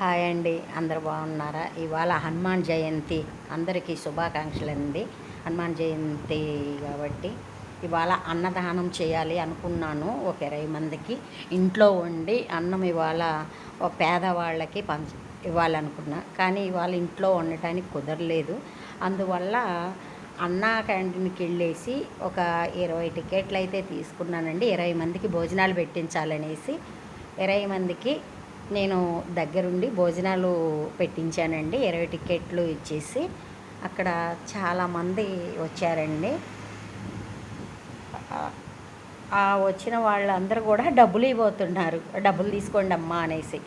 Hi అండి. అందరు బాగున్నారా? ఇవాళ హనుమాన్ జయంతి. అందరికీ శుభాకాంక్షలు అండి. హనుమాన్ జయంతి కాబట్టి ఇవాళ అన్నదానం చేయాలి అనుకున్నాను ఒక ఇరవై మందికి. ఇంట్లో ఉండి అన్నం ఇవాళ ఒక పేదవాళ్ళకి పంచ ఇవ్వాలనుకున్నా. కానీ ఇవాళ ఇంట్లో ఉండటానికి కుదరలేదు. అందువల్ల అన్నా క్యాంటీన్కి వెళ్ళేసి ఒక ఇరవై టికెట్లు అయితే తీసుకున్నానండి. ఇరవై మందికి భోజనాలు పెట్టించాలనేసి ఇరవై మందికి నేను దగ్గరుండి భోజనాలు పెట్టించానండి. ఇరవై టికెట్లు ఇచ్చేసి అక్కడ చాలామంది వచ్చారండి. ఆ వచ్చిన వాళ్ళందరూ కూడా డబ్బులు ఇవ్వబోతున్నారు. డబ్బులు తీసుకోండి అమ్మా అనేసి.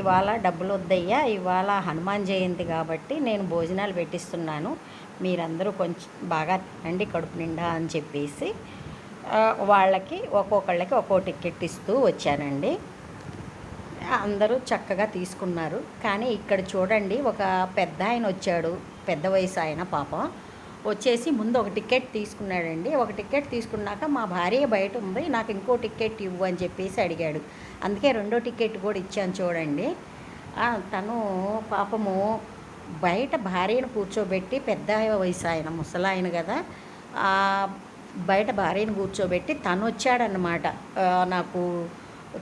ఇవాళ డబ్బులు వద్దయ్యా ఇవాళ హనుమాన్ జయంతి కాబట్టి నేను భోజనాలు పెట్టిస్తున్నాను. మీరందరూ కొంచెం బాగా తినండి కడుపు నిండా అని చెప్పేసి వాళ్ళకి ఒక్కొక్కళ్ళకి ఒక్కో టికెట్ ఇస్తూ వచ్చానండి. అందరూ చక్కగా తీసుకున్నారు. కానీ ఇక్కడ చూడండి ఒక పెద్ద ఆయన వచ్చాడు. పెద్ద వయసు ఆయన పాపం. వచ్చేసి ముందు ఒక టికెట్ తీసుకున్నాడండి. ఒక టికెట్ తీసుకున్నాక మా భార్య బయట ఉంది. నాకు ఇంకో టికెట్ ఇవ్వు అని చెప్పేసి అడిగాడు. అందుకే రెండో టికెట్ కూడా ఇచ్చాను చూడండి. తను పాపము బయట భార్యను కూర్చోబెట్టి పెద్ద వయసు ఆయన ముసలాయన కదా. బయట భార్యను కూర్చోబెట్టి తను వచ్చాడనమాట నాకు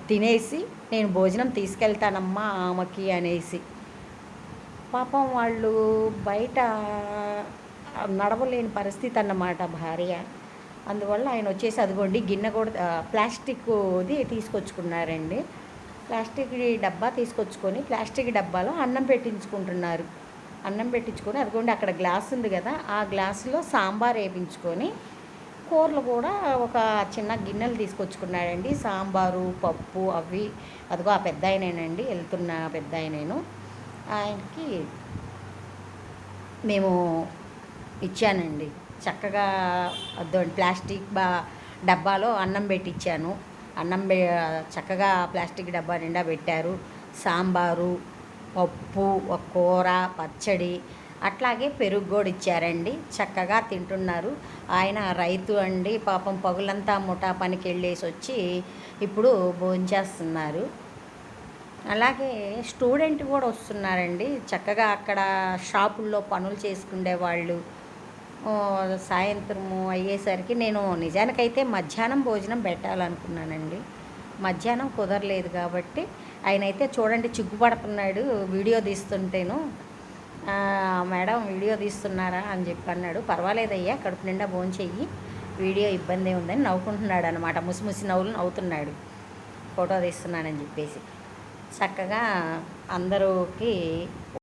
తినేసి నేను భోజనం తీసుకెళ్తానమ్మా ఆమెకి అనేసి. పాపం వాళ్ళు బయట నడవలేని పరిస్థితి అన్నమాట భార్య. అందువల్ల ఆయన వచ్చేసి అదిగోండి గిన్నె కూడా ప్లాస్టిక్ది తీసుకొచ్చుకున్నారండి. ప్లాస్టిక్ డబ్బా తీసుకొచ్చుకొని ప్లాస్టిక్ డబ్బాలో అన్నం పెట్టించుకుంటున్నారు. అన్నం పెట్టించుకొని అదిగోండి అక్కడ గ్లాస్ ఉంది కదా ఆ గ్లాసులో సాంబార్ వేయించుకొని కూరలు కూడా ఒక చిన్న గిన్నెలు తీసుకొచ్చుకున్నాడండి. సాంబారు పప్పు అవి. అదిగో ఆ పెద్ద ఆయనేనండి వెళ్తున్న పెద్ద ఆయనేను ఆయనకి మేము ఇచ్చానండి. చక్కగా ప్లాస్టిక్ బా డబ్బాలో అన్నం పెట్టించాను అన్నం చక్కగా ప్లాస్టిక్ డబ్బా నిండా పెట్టారు. సాంబారు పప్పు ఒక కూర పచ్చడి అట్లాగే పెరుగు కూడా ఇచ్చారండి. చక్కగా తింటున్నారు. ఆయన రైతు అండి. పాపం పగులంతా ముఠా పనికి వెళ్ళేసి వచ్చి ఇప్పుడు భోంచేస్తున్నారు అలాగే స్టూడెంట్ కూడా వస్తున్నారండి. చక్కగా అక్కడ షాపుల్లో పనులు చేసుకునే వాళ్ళు. సాయంత్రము అయ్యేసరికి నేను నిజానికైతే మధ్యాహ్నం భోజనం పెట్టాలనుకున్నానండి. మధ్యాహ్నం కుదరలేదు కాబట్టి ఆయన అయితే చూడండి చిగ్గుపడుతున్నాడు వీడియో తీస్తుంటేను. మేడం వీడియో తీస్తున్నారా అని చెప్పి అన్నాడు. పర్వాలేదయ్యా కడుపు నిండా భోజనం చెయ్యి వీడియో ఇబ్బంది ఉందని నవ్వుకుంటున్నాడు అనమాట ముసిముసి నవ్వులు నవ్వుతున్నాడు. ఫోటో తీస్తున్నానని చెప్పేసి. చక్కగా అందరికి